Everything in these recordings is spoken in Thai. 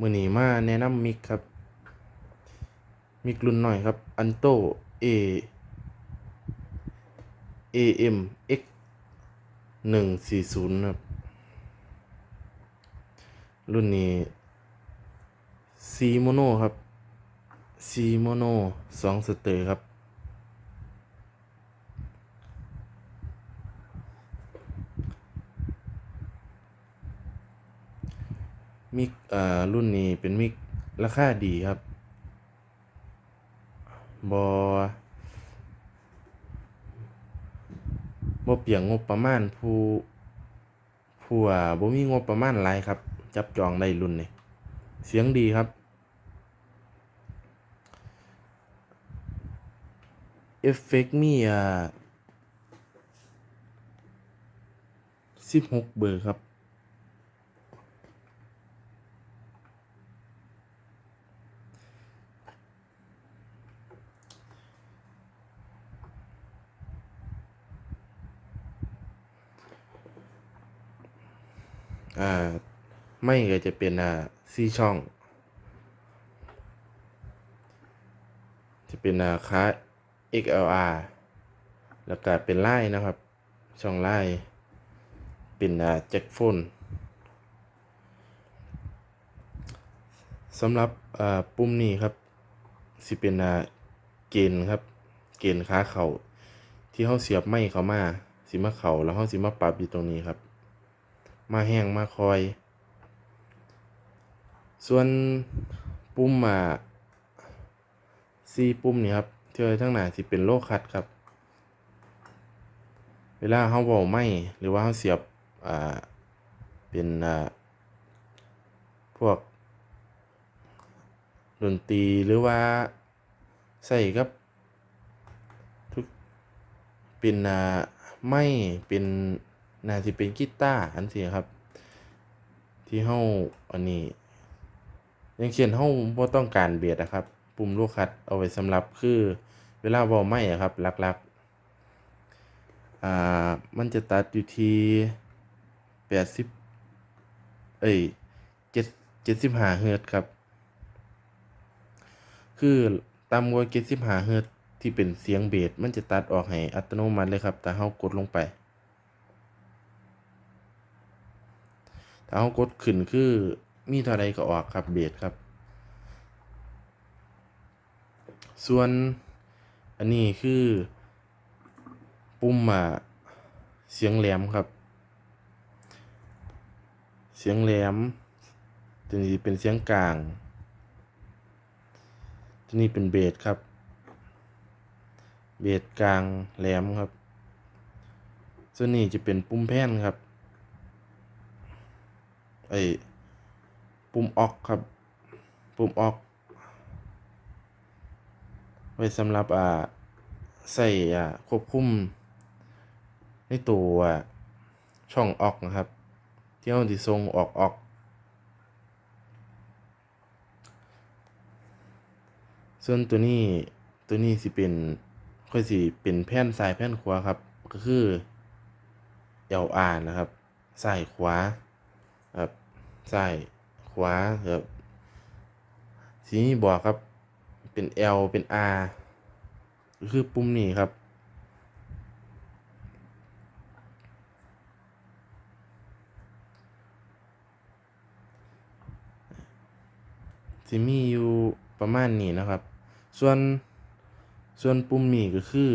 มือนีมาแนะนำมิกครับ มิกรุ่นหน่อยครับอันโต A AM X หนึ่งสี่ศูนย์ครับ รุ่นนี้ซีโมโนครับซีโมโนสองสเตอร์ครับ มิกอ่ารุ่นนี้เป็นมิกราคาดีครับบอบ่เปียงงบประมาณผู้ผู้อ่าบ่มีงบประมาณหลายครับ จับจองได้รุ่นนี้เสียงดีครับ เอฟเฟกต์มีอ่า16เบอร์ครับ อ่าไม่ก็จะเป็นอ่าซีช่อง จะเป็นอ่าค้า XLR แล้วก็เป็นไล่นะครับ ช่องไล่เป็นอ่าแจ็คโฟนสำหรับอ่าปุ่มนี้ครับสิเป็นอ่าเกณฑ์ครับ เกณฑ์ขาเข่าที่เขาเสียบไม้เขามาสิมาเข่าแล้วเขาสิมาปรับอยู่ตรงนี้ครับ มาแห้งมาคอย ส่วนปุ่มอ่าซีปุ่มนี่ครับเที่ยวทั้งหนาสิเป็นโลคัดครับ เวลาเขาเว้าไม่หรือว่าเขาเสียบอ่าเป็นอ่าพวกดนตรีหรือว่าใส่กับทุกเป็นอ่าไม่เป็น น่าสิเป็นกีตาร์อันสิครับ ที่เฮาอันนี้อย่างเช่นเฮาบ่ต้องการเบสอะครับ ปุ่มลูกคัดเอาไว้สำหรับคือเวลาเว้าไม่อะครับหลักๆอ่ามันจะตัดอยู่ที่80เอ้ย7 75เฮิรตซ์ครับ คือต่ำกว่า75เฮิรตซ์ที่เป็นเสียงเบสมันจะตัดออกให้อัตโนมัติเลยครับถ้าเฮากดลงไป ถ้าเฮากดขึ้นคือมีเท่าใดก็ออกครับเบสครับ ส่วนอันนี้คือ ปุ่มอ่าเสียงแหลมครับ เสียงแหลมตัวนี้เป็นเสียงกลางตัวนี้เป็นเบสครับ เบสกลางแหลมครับส่วนนี้จะเป็นปุ่มแผ่นครับ ไอ้ปุ่มออกครับ ปุ่มออก ไว้สำหรับอ่าใส่อ่าควบคุม ในตัวช่องออกนะครับ ที่เราสิส่งออกออกส่วนตัวนี้ตัวนี้สิเป็นค่อยสิเป็นแผ่นซ้ายแผ่นขวาครับ ก็คือ LR นะครับซ้ายขวา ครับซ้ายขวาครับสีนี้บอกครับ เป็น L เป็น R คือปุ่มนี้ครับ สิมีอยู่ประมาณนี้นะครับ ส่วนส่วนปุ่มนี้ก็คือ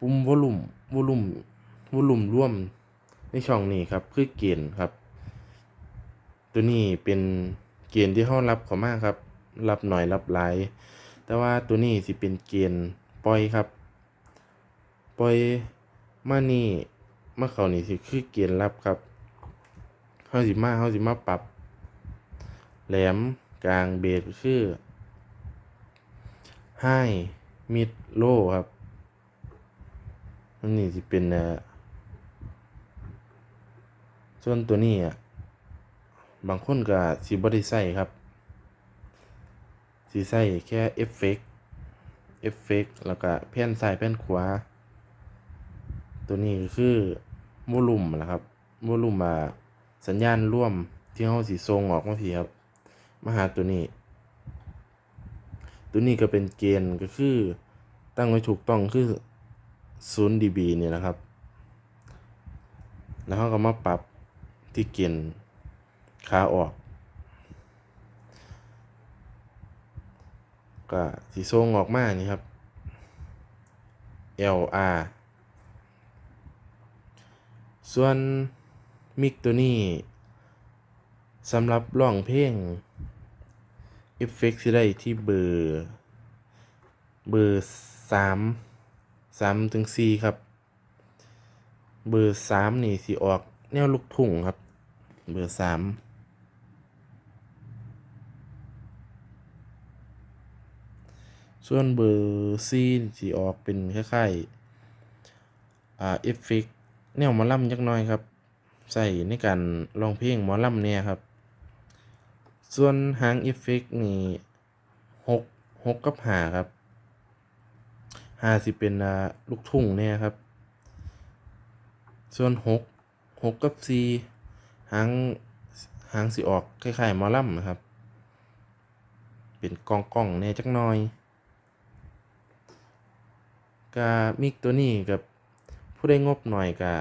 ปุ่มวอลลุ่มวอลลุ่มวอลลุ่มร่วมในช่องนี้ครับ คือเกณฑ์ครับ ตัวนี้เป็นเกณฑ์ที่เขารับเขามากครับ รับหน่อยรับหลาย แต่ว่าตัวนี้สิเป็นเกณฑ์ปล่อยครับ ปล่อยมานี่มาเขานี่สิคือเกณฑ์รับครับเฮาสิมาเฮาสิมาปรับ แหลมกลางเบสคือ high mid low ครับอันนี้สิเป็น ส่วนตัวนี้อะ บางคนก็สิบ่ได้ใช้ครับ สิใช้แค่เอฟเฟกต์เอฟเฟกต์แล้วก็แผ่นซ้ายแผ่นขวา ตัวนี้ก็คือโวลูมนะครับโวลูมอ่าสัญญาณร่วมที่เฮาสิส่งออกมาพี่ครับมาหาตัวนี้ ตัวนี้ก็เป็นเกณฑ์ก็คือตั้งไว้ถูกต้องคือ0 dB เนี่ยนะครับ แล้วเขาก็มาปรับที่เกณฑ์ ขาออก ก็สีทรงออกมานี่ครับ LR ส่วนมิกตัวนี้สำหรับร้องเพลงเอฟเฟกต์สิได้ที่เบอร์เบอร์สามสามถึงสี่ครับ เบอร์สามนี่สิออกแนวลูกทุ่งครับ เบอร์สาม ส่วนเบอร์สี่สิออกเป็นคล้ายๆอ่าเอฟเฟกแนวมอลำจักหน่อยครับ ใส่ในการร้องเพลงมอลำเนี่ยครับ ส่วนหางเอฟเฟกนี่หกหกกับหาครับหาสิเป็นลูกทุ่งเนี่ยครับ ส่วนหกหกกับสี่หางหางสิออกคล้ายๆมอลำนะครับ เป็นกองกองๆแหน่จักหน่อย กามิกตัวนี้กับผู้ได้งบหน่อยกะ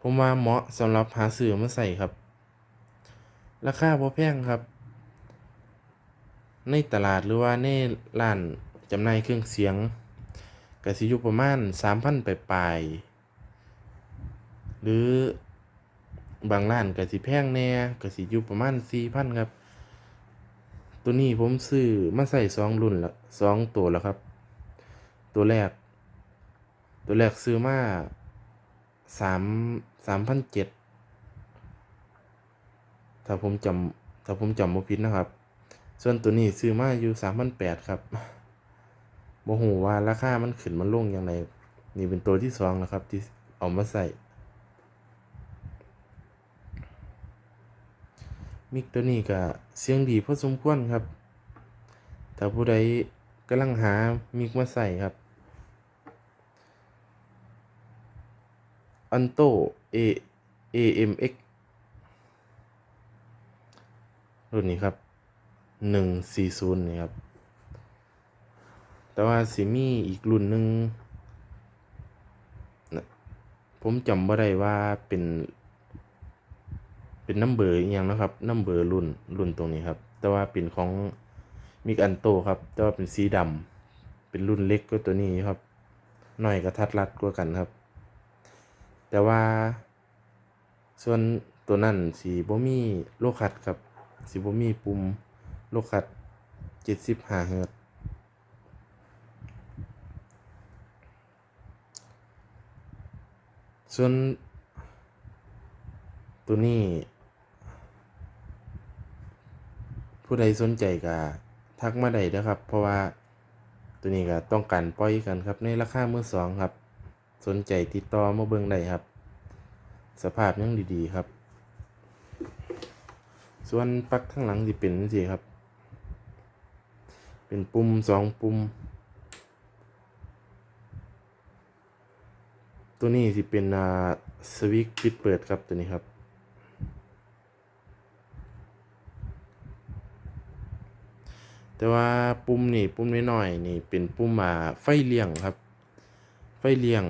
ผมว่าเหมาะสำหรับหาซื้อมาใส่ครับ ราคาบ่แพงครับ ในตลาดหรือว่าในร้านจำหน่ายเครื่องเสียงก็สิอยู่ประมาณ 3,000ปลายหรือบางร้านก็สิแพงแน่ก็สิอยู่ประมาณ 4,000 ครับ ตัวนี้ผมซื้อมาใส่สองรุ่นละสองตัวแล้วครับ ตัวแรก ตัวแรกซื้อมาสามสามพันเจ็ดถ้าผมจำถ้าผมจำบ่ผิดนะครับ ส่วนตัวนี้ซื้อมาอยู่สามพันแปดครับบ่ฮู้ว่าราคามันขึ้นมันลงยังไงนี่เป็นตัวที่สองนะครับ ที่เอามาใส่ มิกตัวนี้ก็เสียงดีพอสมควรครับ ถ้าผู้ใดกำลังหามิกมาใส่ครับอันโต A AMX รุ่นนี้ครับ 140นี่ครับ แต่ว่าสิมีอีกรุ่นหนึ่งผมจำบ่ได้ว่าเป็น เป็นนัมเบอร์อีกอย่างนะครับนัมเบอร์รุ่นรุ่นตรงนี้ครับ แต่ว่าเป็นของมิกอันโตครับ แต่ว่าเป็นสีดำเป็นรุ่นเล็กกว่าตัวนี้ครับหน่อยกระทัดรัดกว่ากันครับ แต่ว่า ส่วนตัวนั้นสีบมีโลคัดครับสีบมีปุ่มโลคัด75เฮิรตส่วนตัวนี้ ผู้ใดสนใจก็ทักมาได้เด้อครับ เพราะว่าตัวนี้ก็ต้องการปล่อยกันครับ ในราคามือสองครับ สนใจติดต่อมาเบิ่งได้ครับ สภาพยังดีๆครับ ส่วนปลั๊กข้างหลังสิเป็นจังซี่ครับ เป็นปุ่มสองปุ่ม ตัวนี้สิเป็นอ่าสวิตช์ปิดเปิดครับตัวนี้ครับ แต่ว่าปุ่มนี่ปุ่มน้อยๆนี่เป็นปุ่มอ่าไฟเลี้ยงครับ ไฟเลี้ยง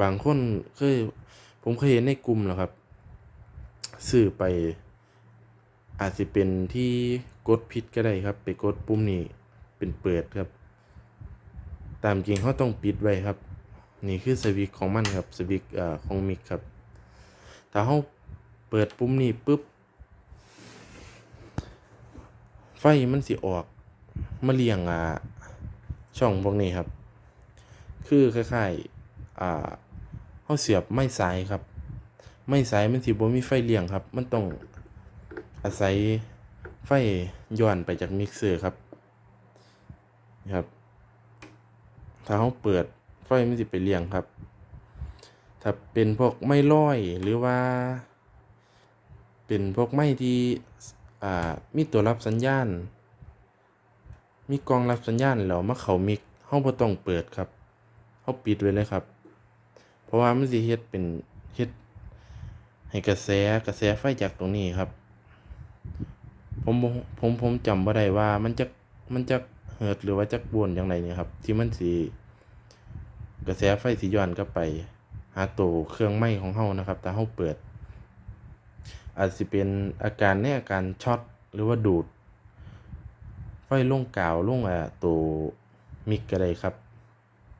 บางคนเคยผมเคยเห็นในกลุ่มแล้วครับซื้อไป อาจสิเป็นที่กดผิดก็ได้ครับ ไปกดปุ่มนี้เป็นเปิดครับ ตามจริงเขาต้องปิดไว้ครับ นี่คือสวิตของมันครับสวิตช์อ่าของมิกครับ ถ้าเขาเปิดปุ่มนี้ปุ๊บ ไฟมันสิออกมาเลี้ยงอ่าช่องพวกนี้ครับ คือคล้ายๆอ่าเขาเสียบไม้สายครับ ไม้สายมันสิบ่มีไฟเลี้ยงครับ มันต้องอาศัยไฟย้อนไปจากมิกเซอร์ครับนะครับ ถ้าเขาเปิดไฟมันสิไปเลี้ยงครับ ถ้าเป็นพวกไม้ร้อยหรือว่า เป็นพวกไม้ที่ มีตัวรับสัญญาณ มีกล่องรับสัญญาณแล้วมาเข้ามิกเฮาบ่ต้องเปิดครับเฮาปิดไว้เลยครับ เพราะว่ามันสิเฮ็ดเป็นเฮ็ดให้กระแสกระแสไฟจากตรงนี้ครับ ผมผมผมจำบ่ได้ว่ามันจะมันจะเหิดหรือว่าจะวนจังไดนี่ครับ ที่มันสิกระแสไฟสิย้อนกลับไป หาตัวเครื่องไม้ของเฮานะครับถ้าเฮาเปิด อาจสิเป็นอาการในอาการช็อตหรือว่าดูด ไฟลงกาวลงอ่าตัวมิกก็ได้ครับ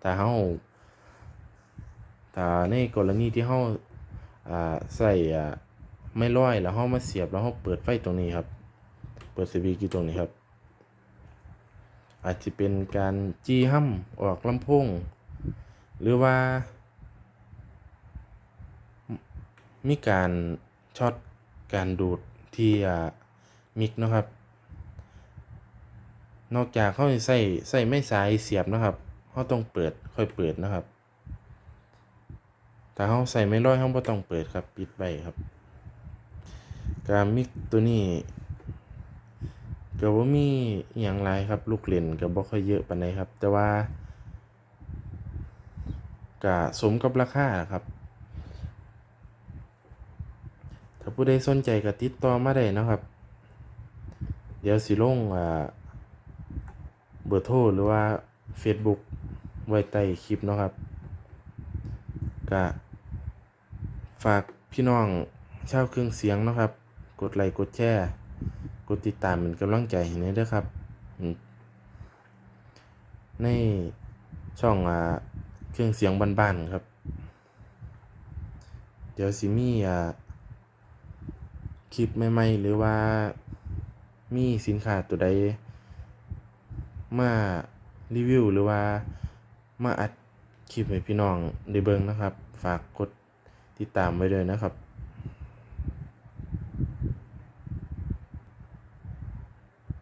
ถ้าเฮาถ้าในกรณีที่เฮาอ่าใส่อ่าไม้ร้อยแล้วเฮามาเสียบแล้วเฮาเปิดไฟตรงนี้ครับ เปิดสวิตช์อยู่ตรงนี้ครับ อาจจะเป็นการจี้ห้ำออกลำโพงหรือว่า มีการช็อต การดูดที่มิกนะครับ นอกจากเขาใส่ใส่ไม้สายเสียบนะครับเขาต้องเปิดค่อยเปิดนะครับถ้าเขาใส่ไม้ร้อยเขาบ่ต้องเปิดครับปิดไว้ครับ การมิกตัวนี้ก็บ่มีอิหยังหลายครับ ลูกเล่นก็บ่ค่อยเยอะปานใดครับ แต่ว่าก็สมกับราคาครับ ถ้าผู้ใดสนใจก็ติดต่อมาได้นะครับ เดี๋ยวสิลงอ่าเบอร์โทรหรือว่า Facebook ไว้ใต้คลิปนะครับก็ฝากพี่น้องชาวเครื่องเสียงนะครับ กดไลค์กดแชร์กดติดตามเป็นกำลังใจให้นด้อครับ ในช่องอ่าเครื่องเสียงบ้านๆครับ เดี๋ยวสิมีอ่า คลิปใหม่ๆ หรือว่ามีสินค้าตัวใด มารีวิว หรือว่ามาอัดคลิปให้พี่น้องได้เบิ่งนะครับ ฝากกดติดตามไว้ด้วยนะครับ